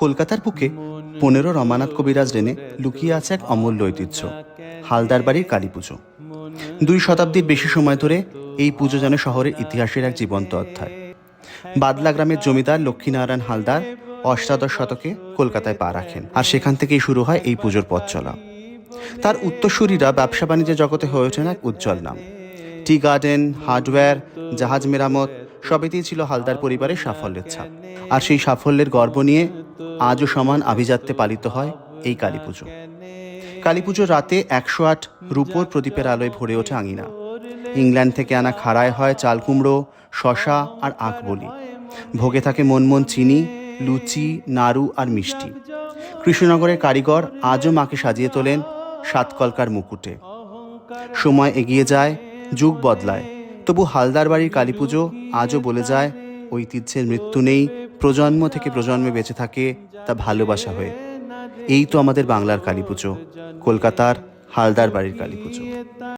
কলকাতার বুকে পনেরো রমানাথ কবিরাজ রেনে লুকিয়ে আছে এক অমূল্য ঐতিহ্য, হালদার বাড়ির কালী পুজো। দুই শতাব্দীর বেশি সময় ধরে এই পুজো যেন শহরের ইতিহাসের এক জীবন্ত অধ্যায়। বাদলা গ্রামের জমিদার লক্ষ্মীনারায়ণ হালদার অষ্টাদশ শতকে কলকাতায় পা রাখেন আর সেখান থেকেই শুরু হয় এই পুজোর পথ চলা। তার উত্তরসূরিরা ব্যবসা বাণিজ্যের জগতে হয়ে ওঠেন এক উজ্জ্বল নাম। টি গার্ডেন, হার্ডওয়্যার, জাহাজ মেরামত, সবেতেই ছিল হালদার পরিবারের সাফল্যের ছাপ। আর সেই সাফল্যের গর্ব নিয়ে আজও সমান আভিজাত্যে পালিত হয় এই কালী পুজো কালী পুজোর রাতে একশো আট রূপোর প্রদীপের আলোয় ভরে ওঠে আঙিনা। ইংল্যান্ড থেকে আনা খাড়ায় হয় চাল কুমড়ো শশা আর আখ বলি। ভোগে থাকে মন মন চিনি, লুচি, নাড়ু আর মিষ্টি। কৃষ্ণনগরের কারিগর আজও মাকে সাজিয়ে তোলেন সাতকলকার মুকুটে। সময় এগিয়ে যায়, যুগ বদলায়। তবু হালদার বাড়ির কালী পুজো আজও বলে যায়, ঐতিহ্যের মৃত্যু নেই প্রজন্ম থেকে প্রজন্মে বেঁচে থাকে তা ভালোবাসা হয়ে। এই তো আমাদের বাংলার কালী কলকাতার হালদার বাড়ির কালী